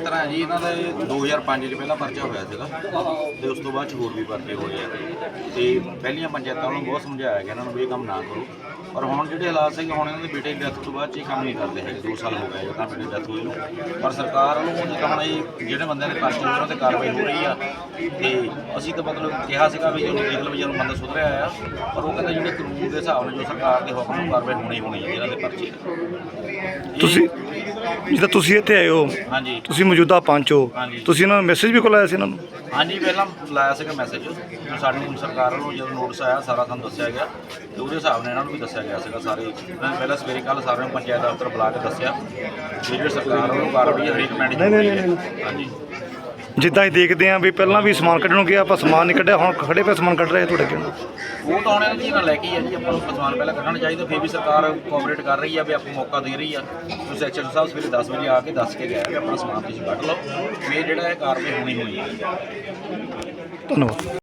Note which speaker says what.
Speaker 1: ਇਸ ਤਰ੍ਹਾਂ ਹੈ ਜੀ, ਇਹਨਾਂ ਦਾ ਇਹ 2005 ਚ ਪਹਿਲਾ ਪਰਚਾ ਹੋਇਆ ਸੀਗਾ ਤੇ ਉਸ ਤੋਂ ਬਾਅਦ ਚ ਹੋਰ ਵੀ ਪਰਚੇ ਹੋਏ ਆ। ਤੇ ਪਹਿਲੀਆਂ ਪੰਚਾਇਤਾਂ ਨੂੰ ਬਹੁਤ ਸਮਝਾਇਆ ਗਿਆ ਇਹਨਾਂ ਨੂੰ ਵੀ ਇਹ ਕੰਮ ਨਾ ਕਰੋ। ਪਰ ਹੁਣ ਜਿਹੜੇ ਹਾਲਾਤ ਸੀਗੇ, ਹੁਣ ਇਹਨਾਂ ਦੇ ਬੇਟੇ ਦੀ ਡੈਥ ਤੋਂ ਬਾਅਦ ਚ ਇਹ ਕੰਮ ਨਹੀਂ ਕਰਦੇ ਹੈਗੇ। 2 ਸਾਲ ਹੋ ਗਏ ਜਦੋਂ ਬੇਟੇ ਦੀ ਡੈਥ ਹੋਈ ਨੂੰ। ਪਰ ਸਰਕਾਰ ਵੱਲੋਂ ਉਹ ਕੰਮ ਇਹ ਜਿਹੜੇ ਬੰਦਿਆਂ ਦੇ ਪਰਚੇ ਹੋਏ ਉਹਨਾਂ ਤੇ ਕਾਰਵਾਈ ਹੋ ਰਹੀ ਆ। ਤੇ ਅਸੀਂ ਤਾਂ ਮਤਲਬ ਕਿਹਾ ਸੀਗਾ ਵੀ ਜਦੋਂ ਦੇਖ ਲਓ ਜਦੋਂ ਬੰਦਾ ਸੁਧਰਿਆ ਆ, ਪਰ ਉਹ ਕਹਿੰਦੇ ਜਿਹੜੇ ਕਾਨੂੰਨ ਦੇ ਹਿਸਾਬ ਨਾਲ ਜੋ ਸਰਕਾਰ ਦੇ ਹੁਕਮ ਨੂੰ ਕਾਰਵਾਈ ਹੋਣੀ ਹੋਣੀ ਹੈ ਇਹਨਾਂ ਦੇ ਪਰਚੇ।
Speaker 2: ਤੁਸੀਂ ਜਿੱਦਾਂ ਤੁਸੀਂ ਇੱਥੇ ਆਏ ਹੋ
Speaker 1: ਹਾਂਜੀ।
Speaker 2: ਤੁਸੀਂ ਮੌਜੂਦਾ ਪੰਚ ਹੋ
Speaker 1: ਹਾਂਜੀ।
Speaker 2: ਤੁਸੀਂ ਇਹਨਾਂ ਨੂੰ ਮੈਸੇਜ ਵੀ ਕੋਲ ਆਇਆ ਸੀ ਇਹਨਾਂ ਨੂੰ?
Speaker 1: ਹਾਂਜੀ ਪਹਿਲਾਂ ਲਾਇਆ ਸੀਗਾ ਮੈਸੇਜ ਸਾਨੂੰ ਸਰਕਾਰ ਵੱਲੋਂ ਜਦੋਂ ਨੋਟਿਸ ਆਇਆ ਸਾਰਾ ਤੁਹਾਨੂੰ ਦੱਸਿਆ ਗਿਆ। ਤੇ ਉਹਦੇ ਹਿਸਾਬ ਨਾਲ ਇਹਨਾਂ ਨੂੰ ਵੀ ਦੱਸਿਆ ਗਿਆ ਸੀਗਾ ਸਾਰੇ। ਮੈਂ ਪਹਿਲਾਂ ਸਵੇਰੇ ਕੱਲ ਸਾਰਿਆਂ ਨੂੰ ਪੰਚਾਇਤ ਦਫ਼ਤਰ ਬੁਲਾ ਕੇ ਦੱਸਿਆ। ਵੀ ਜਿਹੜੀ ਸਰਕਾਰ ਵੱਲੋਂ ਕਾਰਵਾਈ ਹੈ ਹਰੇਕ ਪਿੰਡ 'ਚ
Speaker 2: ਨਹੀਂ, ਨਹੀਂ,
Speaker 1: ਹੋਈ ਹੈ।
Speaker 2: ਨਹੀਂ,
Speaker 1: ਹਾਂਜੀ।
Speaker 2: ਜਿੱਦਾਂ ਹੀ ਦੇਖਦੇ ਆਂ ਵੀ ਪਹਿਲਾਂ ਵੀ ਸਮਾਨ ਕੱਢਣ ਨੂੰ ਗਿਆ ਆਪਾਂ ਸਮਾਨ ਨਹੀਂ ਕੱਢਿਆ ਹੁਣ ਖੜੇ ਪਏ ਸਮਾਨ ਕੱਢ ਰਹੇ ਤੁਹਾਡੇ ਕਿਉਂ
Speaker 1: ਉਹ ਤਾਂ ਇਹਨਾਂ ਦੀ ਨਾਲ ਲੈ ਕੇ ਆ ਜੀ ਆਪਾਂ ਨੂੰ ਸਮਾਨ ਪਹਿਲਾਂ ਕੱਢਣਾ ਚਾਹੀਦਾ ਫਿਰ ਵੀ ਸਰਕਾਰ ਕੋਆਪਰੇਟ ਕਰ ਰਹੀ ਆ ਵੀ ਆਪਾਂ ਮੌਕਾ ਦੇ ਰਹੀ ਆ। ਤੁਸੀਂ ਐਚਐਸ ਸਾਹਿਬ ਸਵੇਰੇ 10 ਵਜੇ ਆ ਕੇ ਦੱਸ ਕੇ ਗਿਆ ਵੀ ਆਪਣਾ ਸਮਾਨ ਤੁਸੀਂ ਕੱਢ ਲਓ। ਇਹ ਜਿਹੜਾ ਇਹ ਕਾਰਵਾਈ ਹੋਣੀ ਹੋਣੀ ਹੈ
Speaker 2: ਧੰਨਵਾਦ।